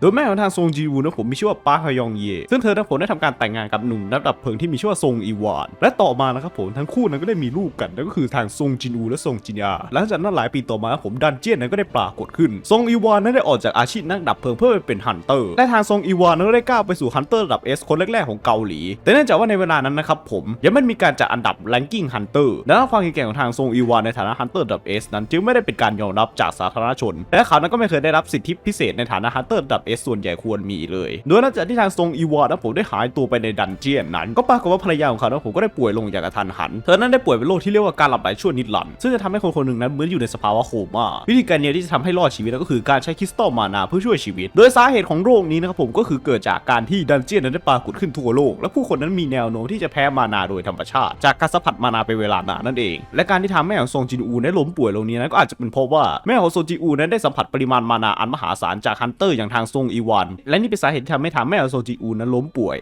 โดยแม่ของทางซงจีวูนะผมมีชื่อว่าปาร์คฮยองเย ซึ่งเธอนะผมได้ทำการแต่งงานกับหนุ่มนักดับเพลิงที่มีชื่อว่าซงอีวาน และต่อมานะครับผมทั้งคู่นั้นก็ได้มีลูกกันนั่นก็คือทางซงจินอูและซงจินยา หลังจากนั้นหลายปีต่อมาผมดันเจียนนั้นก็ได้ปรากฏขึ้น ซงอีวานนั้นได้ออกจากอาชีพนักดับเพลิงเพื่อไปเป็นฮันเตอร์ และทางซงอีวานนั้นก็ได้ก้าวไปสู่ฮันเตอร์ระดับ S คนแรกๆของเกาหลี แต่เนื่องจากว่าในเวลานั้นนะครับผมยังไม่มีการจัดอันดับ ranking hunter ดังนั้นความแข็งแกร่งของทางซงอีวานในฐานะฮันเตอร์ระดับ S นั้นจึงไม่ได้เป็นการยอมรับจากสาธารณชน และเขานั้นก็ไม่เคยได้รับสิทธิพิเศษในฐานะฮันเตอร์ระดับ S ส่วนใหญ่ควรมีเลย โดยหลังจากที่ทางซงอีวานนะผมได้หายตัวไปในดันเจียนนั้นก็ปรากฏว่าภรรยาของเขานะผมก็ได้ป่วยลงอย่างกระทันหัน เธอนั้นได้ป่วยเป็นโรคที่เรียกว่าการหลับไหลชั่วนิรัน ซึ่งจะทำให้คนคนหนึ่งนั้นเหมือนอยู่ในสภาวะโคม่าวิธีการเดียวที่จะทำให้รอดชีวิตก็คือการใช้คริสตัลมานาเพื่อช่วยชีวิต โดยสาเหตุของโรคนี้นะครับผมก็คือเกิดจากการที่ดันเจียนนั้นได้ปรากฏขึ้นทั่วโลก และผู้คนนั้นมีแนวโน้มที่จะแพ้มานาโดยธรรมชาติ จากการสัมผัสมานาเป็นเวลานานนั่นเอง และการที่ทำแม่ของซงจินอูได้ล้มป่วยลงนี้นั้นก็อาจจะเป็นเพราะว่าแม่ของซงจินอูนั้นได้สัมผัสปริมาณมานาอันมหาศาลจากฮันเตอร์อย่างทางซงอีวาน และนี่เป็นสาเหตุที่ทำให้ทางแม่ของซจิอูนั้นล้มป่วย